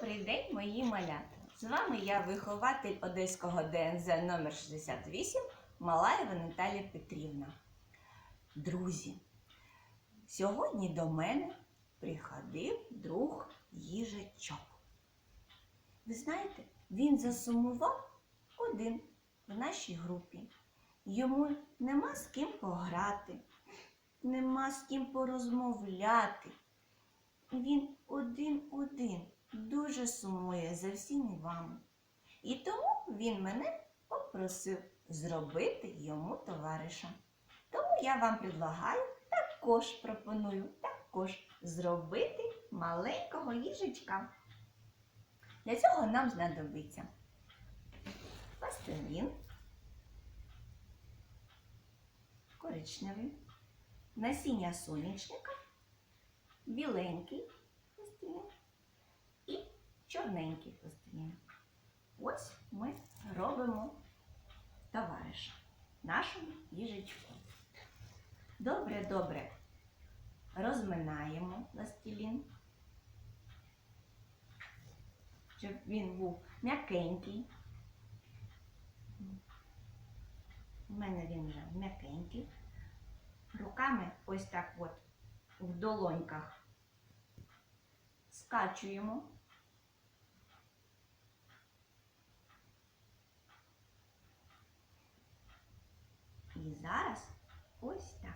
Добрий день, мої малята! З вами я, вихователь Одеського ДНЗ номер 68 Малаєва Наталія Петрівна. Друзі, сьогодні до мене приходив друг їжачок. Ви знаєте, він засумував один в нашій групі. Йому нема з ким пограти, нема з ким порозмовляти. Він один-один дуже сумує за всіми вами. І тому він мене попросив зробити йому товариша. Тому я вам предлагаю, також пропоную також зробити маленького їжачка. Для цього нам знадобиться пластилін, коричневий, насіння сонячника, біленький чорненький пластилін. Ось ми робимо товариша нашому їжачку. Добре, добре розминаємо пластилін, щоб він був м'якенький. У мене він вже м'якенький. Руками ось так от в долоньках скачуємо. Зараз ось так.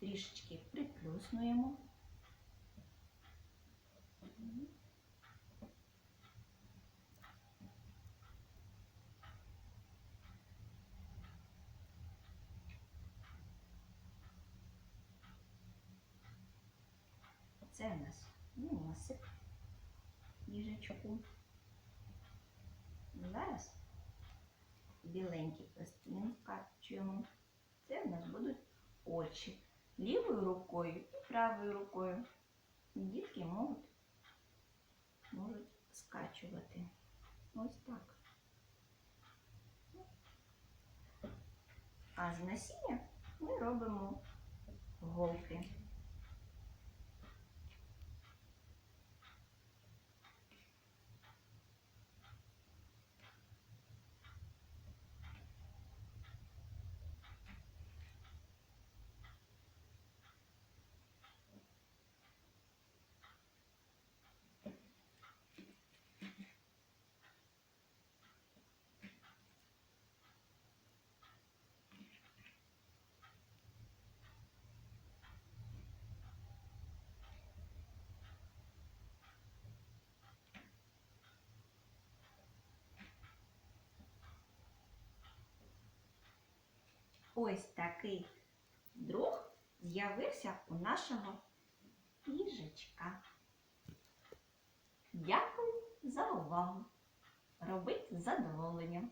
Трішечки приплюснуємо. Це у нас носик їжачку. Зараз біленький пластин вкачуємо. Це у нас будуть очі. Лівою рукою і правою рукою. Дітки можуть, можуть скачувати. Ось так. А з насіння ми робимо голки. Ось такий друг з'явився у нашого їжачка. Дякую за увагу. Робить задоволенням.